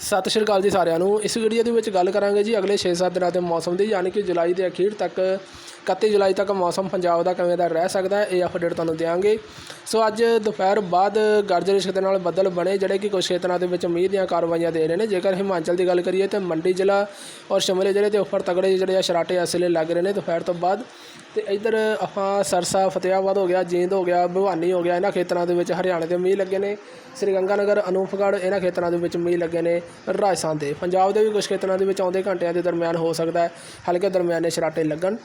ਸਤਿ ਸ਼੍ਰੀ ਅਕਾਲ ਜੀ ਸਾਰਿਆਂ ਨੂੰ। ਇਸ ਵੀਡੀਓ ਦੇ ਵਿੱਚ ਗੱਲ ਕਰਾਂਗੇ ਜੀ ਅਗਲੇ 6-7 ਦਿਨਾਂ ਦੇ ਮੌਸਮ ਦੀ, ਯਾਨੀ ਕਿ ਜੁਲਾਈ ਦੇ ਅਖੀਰ ਤੱਕ 31 ਜੁਲਾਈ ਤੱਕ ਮੌਸਮ ਪੰਜਾਬ ਦਾ ਕਿਵੇਂ ਦਾ ਰਹਿ ਸਕਦਾ ਹੈ, ਇਹ ਅਪਡੇਟ ਤੁਹਾਨੂੰ ਦਿਆਂਗੇ। ਸੋ ਅੱਜ ਦੁਪਹਿਰ ਬਾਅਦ ਗਰਜ ਰਿਸ਼ਕ ਦੇ ਨਾਲ ਬੱਦਲ ਬਣੇ, ਜਿਹੜੇ ਕਿ ਕੁਝ ਖੇਤਰਾਂ ਦੇ ਵਿੱਚ ਮੀਂਹ ਦੀਆਂ ਕਾਰਵਾਈਆਂ ਦੇ ਰਹੇ ਨੇ। ਜੇਕਰ ਹਿਮਾਚਲ ਦੀ ਗੱਲ ਕਰੀਏ ਤੇ ਮੰਡੀ ਜ਼ਿਲ੍ਹਾ ਔਰ ਸ਼ਿਮਲੇ ਜ਼ਿਲ੍ਹੇ ਦੇ ਉੱਪਰ ਤਗੜੇ ਜਿਹੜੇ ਆ ਸ਼ਰਾਟੇ ਅਸਲੇ ਲੱਗ ਰਹੇ ਨੇ ਦੁਪਹਿਰ ਤੋਂ ਬਾਅਦ। ਤੇ ਇੱਧਰ ਆਪਾਂ ਸਰਸਾ ਫਤਿਆਬਾਦ ਹੋ ਗਿਆ, ਜੀਂਦ ਹੋ ਗਿਆ, ਭਵਾਨੀ ਹੋ ਗਿਆ, ਇਹਨਾਂ ਖੇਤਰਾਂ ਦੇ ਵਿੱਚ ਹਰਿਆਣੇ ਦੇ ਮੀਂਹ ਲੱਗੇ ਨੇ। ਸ੍ਰੀ ਗੰਗਾਨਗਰ, ਅਨੂਪਗੜ੍ਹ, ਇਹਨਾਂ ਖੇਤਰਾਂ ਦੇ ਵਿੱਚ ਮੀਂਹ ਲੱਗੇ ਨੇ ਰਾਜਸਥਾਨ ਦੇ। ਪੰਜਾਬ ਦੇ ਵੀ ਕੁਝ ਖੇਤਰਾਂ ਦੇ ਵਿੱਚ ਆਉਂਦੇ ਘੰਟਿਆਂ ਦੇ ਦਰਮਿਆਨ ਹੋ ਸਕਦਾ ਹੈ, ਹਲਕੇ ਦਰਮਿਆਨੇ ਸ਼ਰਾਟੇ ਲੱਗਣ।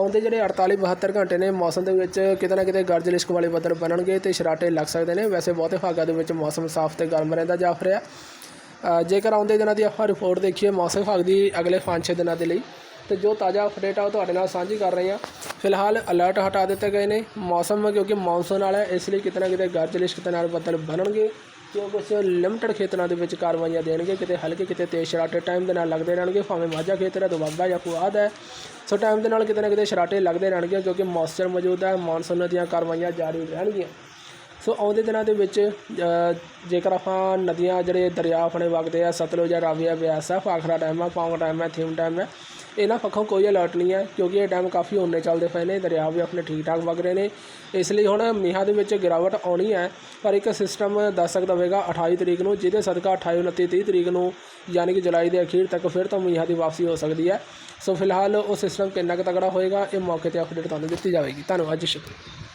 ਆਉਂਦੇ ਜਿਹੜੇ 48 72 ਘੰਟੇ ਨੇ ਮੌਸਮ ਦੇ ਵਿੱਚ ਕਿਤੇ ਨਾ ਕਿਤੇ ਗਰਜ ਲਿਸ਼ਕ ਵਾਲੇ ਬੱਦਲ ਬਣਨਗੇ ਤੇ ਸ਼ਰਾਟੇ ਲੱਗ ਸਕਦੇ ਨੇ। ਵੈਸੇ ਬਹੁਤੇ ਭਾਗਾਂ ਦੇ ਵਿੱਚ ਮੌਸਮ ਸਾਫ਼ ਤੇ ਗਰਮ ਰਹਿੰਦਾ ਜਾਫ ਰਿਹਾ। ਜੇਕਰ ਆਉਂਦੇ ਦਿਨਾਂ ਦੀ ਆਪਾਂ ਰਿਪੋਰਟ ਦੇਖੀਏ ਮੌਸਮ ਵਿਭਾਗ ਦੀ ਅਗਲੇ 5-6 ਦਿਨਾਂ ਦੇ ਲਈ ਤੇ ਜੋ ਤਾਜ਼ਾ ਅਪਡੇਟ ਆ ਉਹ ਤੁਹਾਡੇ ਨਾਲ ਸਾਂਝੀ ਕਰ ਰਹੇ ਹਾਂ। ਫਿਲਹਾਲ ਅਲਰਟ ਹਟਾ ਦਿੱਤੇ ਗਏ ਨੇ ਮੌਸਮ ਕਿਉਂਕਿ ਮੌਨਸੂਨ ਵਾਲਾ ਹੈ, ਇਸ ਲਈ ਕਿਤੇ ਨਾ ਕਿਤੇ ਗਰਜ ਲਿਸ਼ਕ ਦੇ ਨਾਲ ਬੱਦਲ ਬਣਨਗੇ। ਜੋ ਕੁਝ ਲਿਮਟਡ ਖੇਤਰਾਂ ਦੇ ਵਿੱਚ ਕਾਰਵਾਈਆਂ ਦੇਣਗੇ, ਕਿਤੇ ਹਲਕੇ, ਕਿਤੇ ਤੇਜ਼ ਸ਼ਰਾਟੇ ਟਾਈਮ ਦੇ ਨਾਲ ਲੱਗਦੇ ਰਹਿਣਗੇ, ਭਾਵੇਂ ਮਾਝਾ ਖੇਤਰ ਹੈ, ਦੁਆਬਾ ਜਾਂ ਪੁਆਧ ਹੈ। ਸੋ ਟਾਈਮ ਦੇ ਨਾਲ ਕਿਤੇ ਨਾ ਕਿਤੇ ਸ਼ਰਾਟੇ ਲੱਗਦੇ ਰਹਿਣਗੇ, ਕਿਉਂਕਿ ਮੌਇਸਚਰ ਮੌਜੂਦ ਹੈ ਮੌਨਸੂਨ ਦੀਆਂ ਕਾਰਵਾਈਆਂ ਜਾਰੀ ਰਹਿਣਗੀਆਂ। ਸੋ ਆਉਂਦੇ ਦਿਨਾਂ ਦੇ ਵਿੱਚ ਜੇਕਰ ਆਪਾਂ ਨਦੀਆਂ, ਜਿਹੜੇ ਦਰਿਆ ਆਪਣੇ ਵਗਦੇ ਆ, ਸਤਲੁਜ ਜਾਂ ਰਾਵੀ ਆ ਬਿਆਸ ਆ ਫਾਖਰਾ ਡੈਮ ਆ, ਪੌਂਗ ਡੈਮ ਹੈ ਥੀਮ ਡੈਮ ਹੈ ਇਹਨਾਂ ਪੱਖੋਂ ਕੋਈ ਅਲਰਟ ਨਹੀਂ ਹੈ, ਕਿਉਂਕਿ ਇਹ ਡੈਮ ਕਾਫੀ ਓਨੇ ਚੱਲਦੇ ਪਏ ਨੇ, ਦਰਿਆ ਵੀ ਆਪਣੇ ਠੀਕ ਠਾਕ ਵਗ ਰਹੇ ਨੇ। ਇਸ ਲਈ ਹੁਣ ਮੀਂਹਾਂ ਦੇ ਵਿੱਚ ਗਿਰਾਵਟ ਆਉਣੀ ਹੈ, ਪਰ ਇੱਕ ਸਿਸਟਮ ਦੱਸ ਸਕਦਾ ਹੋਵੇਗਾ 28 ਤਰੀਕ ਨੂੰ, ਜਿਹਦੇ ਸਦਕਾ 28 29 30 ਤਰੀਕ ਨੂੰ ਯਾਨੀ ਕਿ ਜੁਲਾਈ ਦੇ ਅਖੀਰ ਤੱਕ ਫਿਰ ਤੋਂ ਮੀਂਹਾਂ ਦੀ ਵਾਪਸੀ ਹੋ ਸਕਦੀ ਹੈ। ਸੋ ਫਿਲਹਾਲ ਉਹ ਸਿਸਟਮ ਕਿੰਨਾ ਕੁ ਤਗੜਾ ਹੋਏਗਾ, ਇਹ ਮੌਕੇ ਤੇ ਅਪਡੇਟ ਤੁਹਾਨੂੰ ਦਿੱਤੀ ਜਾਵੇਗੀ। ਧੰਨਵਾਦ ਜੀ, ਸ਼ੁਕਰੀਆ।